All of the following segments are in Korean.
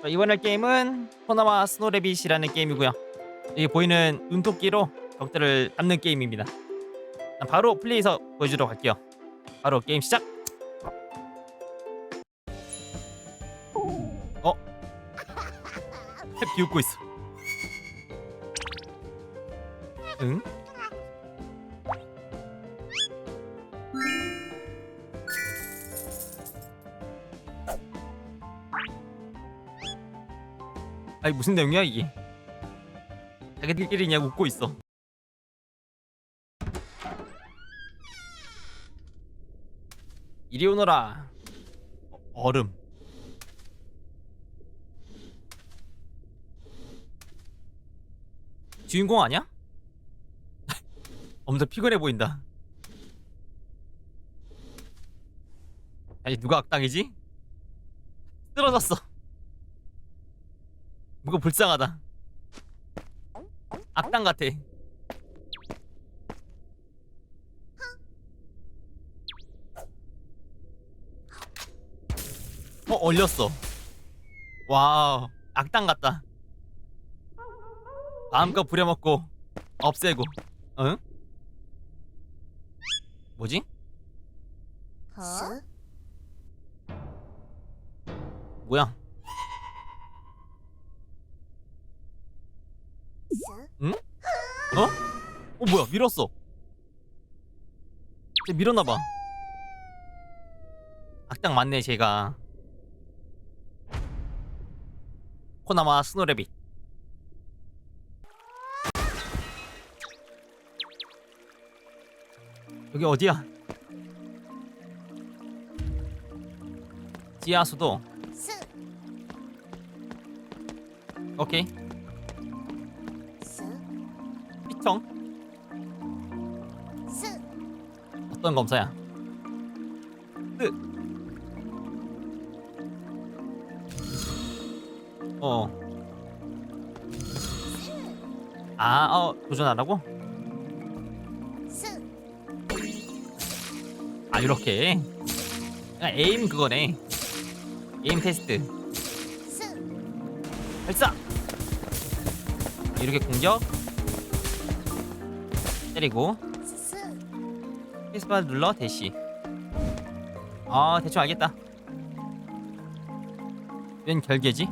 자, 이번 할 게임은 포나마 스노레빗이라는 게임이고요. 여기 보이는 눈토끼로 적들을 잡는 게임입니다. 자, 바로 플레이에서 보여주도록 할게요. 바로 게임 시작. 어? 탭 비웃고 있어. 응? 아니 무슨 내용이야 이게? 자기들끼리 그냥 웃고 있어. 이리 오너라. 어, 얼음. 주인공 아니야? 엄청 피곤해 보인다. 아니 누가 악당이지? 쓰러졌어. 뭔가 불쌍하다. 악당 같아. 어 얼렸어. 와우 악당 같다. 마음껏 부려먹고 없애고. 응? 뭐지? 어? 뭐야? 어? 어 뭐야 밀었어. 쟤 밀었나봐. 악당 맞네 제가. 코나마 스노레빗. 여기 어디야? 지하수도. 스, 오케이 피청 스, 어떤 검사야? 끝. 어. 아, 어, 도전하라고? 스, 아, 이렇게. 아, 에임 그거네. 에임 테스트. 스, 발사! 이렇게 공격. 때리고. 스, 스페이스바 눌러 대시. 아, 대충 알겠다. 웬 결계지?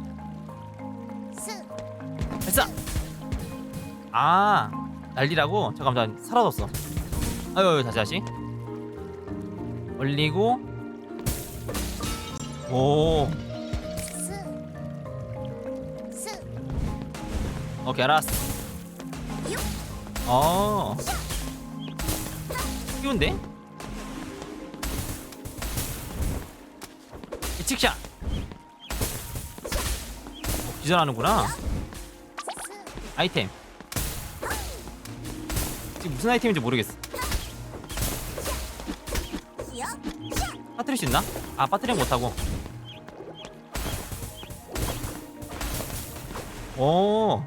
스, 발사! 아 난리라고? 잠깐만 나 사라졌어 아유 다시 다시 올리고 오 오케이 알았어 어 쉬운데? 예측샷. 어, 기절하는구나. 스, 아이템. 지금 무슨 아이템인지 모르겠어. 여, 빠뜨릴 수 있나? 아 빠뜨리는 못하고. 오.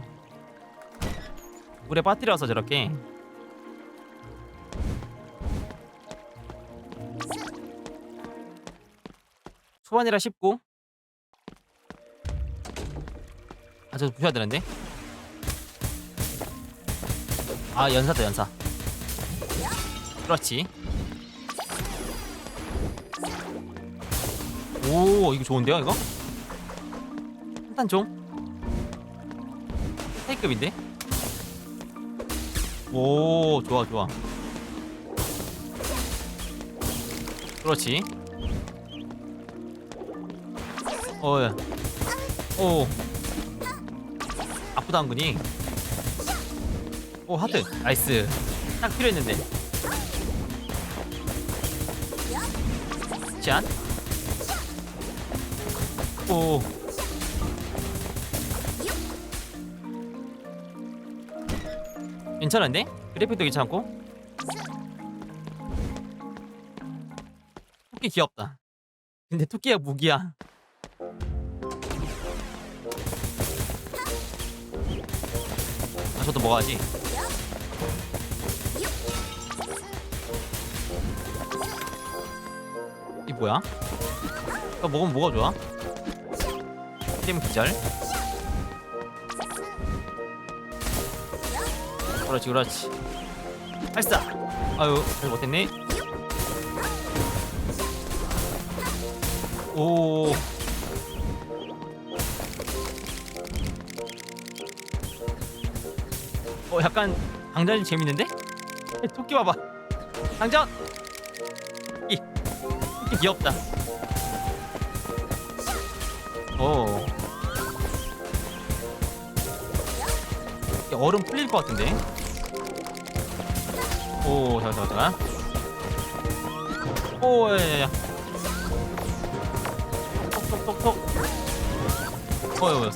물에 빠뜨려서 저렇게 초반이라 쉽고. 아저 부셔야 되는데? 아 연사다 연사. 그렇지. 오 이거 좋은데요 이거? 일단 좀. K급인데? 오 좋아 좋아. 그렇지 어야 오. 아프다 한군이 오 하트. 나이스. 딱 필요했는데. 짠 오. 괜찮은데? 그래픽도 괜찮고? 토끼 귀엽다. 근데 토끼가 무기야 저도 먹어야지 이 뭐야? 이거 먹으면 뭐가 좋아? 때리면 기절. 그렇지 그렇지. 발사. 아유 잘 못했네. 오. 어 약간 장전이 재밌는데? 에, 토끼 봐봐. 장전. 이 토끼 귀엽다. 오. 이 얼음 풀릴 것 같은데. 오, 잠깐, 잠깐, 잠깐. 오, 야, 야, 야. 톡톡톡톡. 어, 어,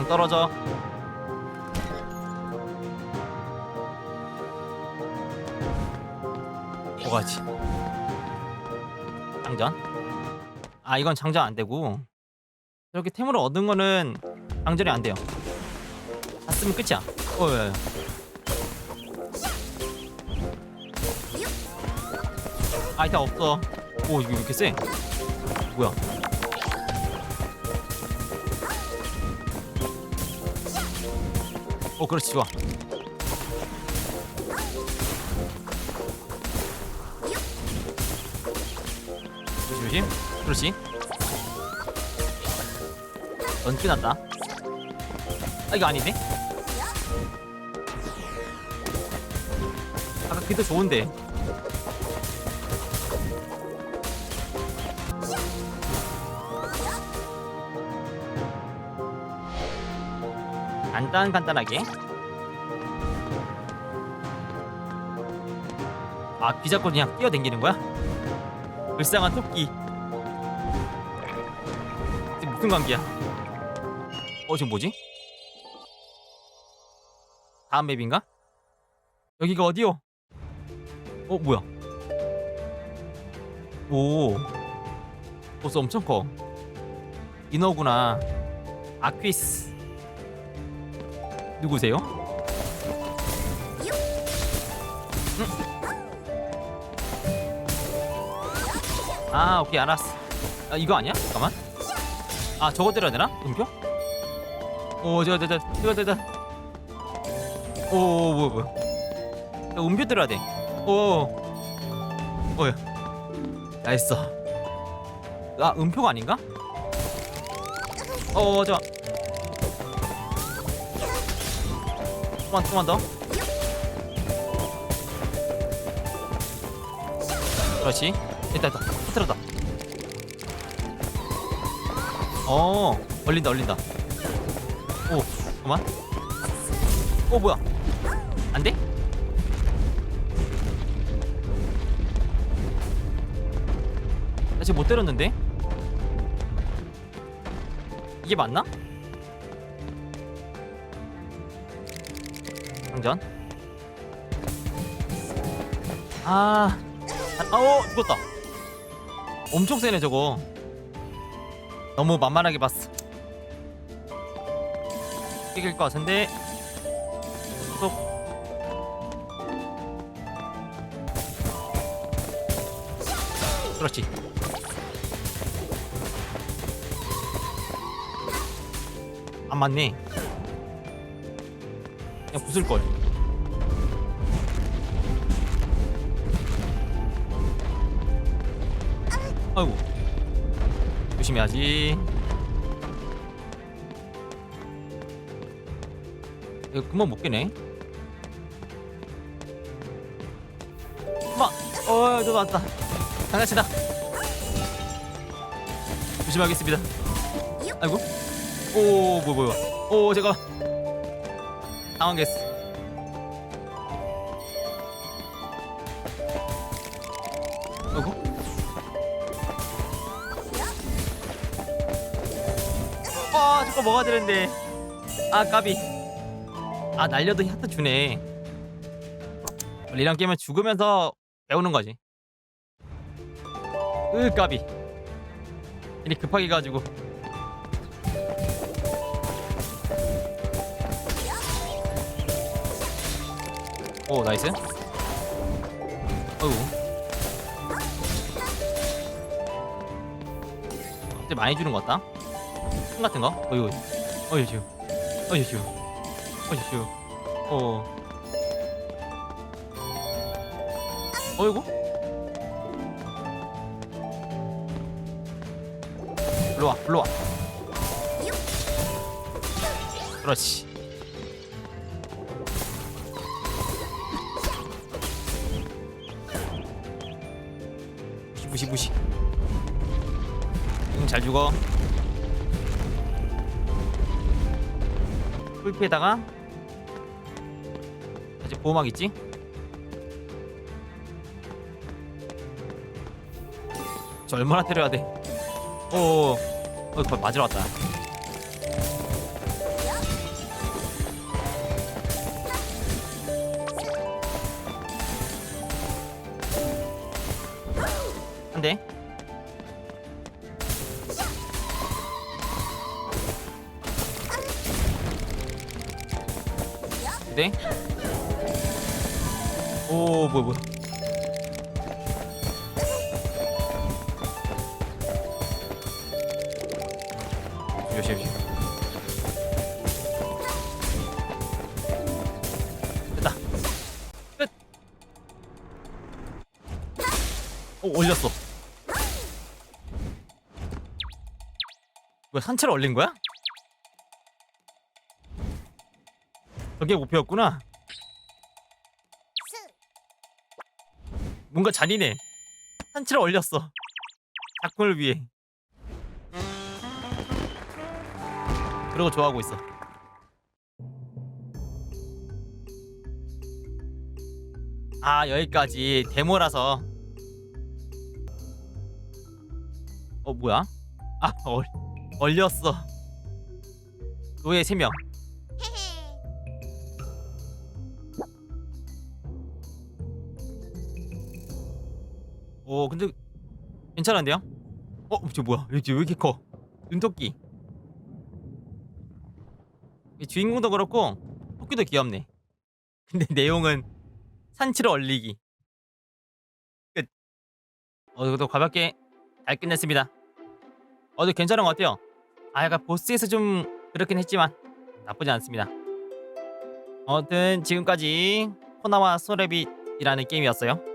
어. 음, 떨어져. 뭐가지? 장전? 아, 이건 장전 안 되고. 이렇게 템으로 얻은 거는 장전이 안 돼요. 다 쓰면 끝이야. 어, 야, 야. 아이템 없어. 오, 이거 왜 이렇게 세? 뭐야? 어, 그렇지, 좋아. 조심, 조심. 그렇지. 넌 끝났다. 아, 이거 아니네? 아까 더 좋은데. 간단 간단하게. 아 귀잡고 그냥 뛰어댕기는 거야? 불쌍한 토끼. 이게 무슨 관계야? 어 지금 뭐지? 다음 맵인가? 여기가 어디요? 어 뭐야? 오 보스 엄청 커. 인어구나. 아퀴스. 누구세요? 응? 아 오케이 알았어 아 이거 아니야? 잠깐만 아 저거 때려야 되나? 음표? 오 저거 저거 저거 저거 오 뭐야 뭐야 야, 음표 때려야 돼오 뭐야 나이스 아 음표가 아닌가? 어잠 조금만 조금만 더. 그렇지. 됐다 됐다. 터뜨렸다. 어 얼린다 얼린다. 오 잠깐만. 오 뭐야? 안돼? 나 지금 못 때렸는데? 이게 맞나? 장전 아 아오 죽었다. 엄청 세네 저거. 너무 만만하게 봤어. 이길 것 같은데. 또 그렇지. 안 맞네 그냥 부술 걸 아이고. 조심해야지. 이거 금방 못 깨네. 어 저도 왔다. 장난치다. 조심하겠습니다. 아이고. 오 뭐야 뭐야. 오 제가 당황했어 아이고 아 저거 먹어야 되는데. 아 까비. 아 날려도 하트 주네. 리랑 게임은 죽으면서 배우는 거지. 으 까비. 괜히 급하게 가지고 오 나이스 어우 이제 많이 주는 것 같다. 총 같은 거? 어이구, 어이구, 어이구, 어이구, 어. 어이구. 불러와, 불러와. 그렇지. 무시 무시 무시. 응, 잘 죽어. 풀피에다가 이제 보호막 있지? 저 얼마나 때려야 돼? 오, 어, 맞으러 왔다. 한 대. 두 대. 오, 뭐야, 뭐야. 조심, 올렸어. 뭐야 산채를 올린 거야? 저게 목표였구나. 스 뭔가 잔인해. 산채를 올렸어. 작품을 위해. 그러고 좋아하고 있어. 아 여기까지 데모라서. 어 뭐야? 아 얼, 얼렸어. 노예 3명. 헤헤 오 근데 괜찮은데요? 어? 저 뭐야? 여기 왜 이렇게 커? 눈토끼 이 주인공도 그렇고 토끼도 귀엽네 근데 내용은 산치를 얼리기 끝 어, 이것도 가볍게 잘 끝냈습니다 어도 괜찮은 것 같아요 아 약간 보스에서 좀 그렇긴 했지만 나쁘지 않습니다. 아무튼 지금까지 코나와 소레빗이라는 게임이었어요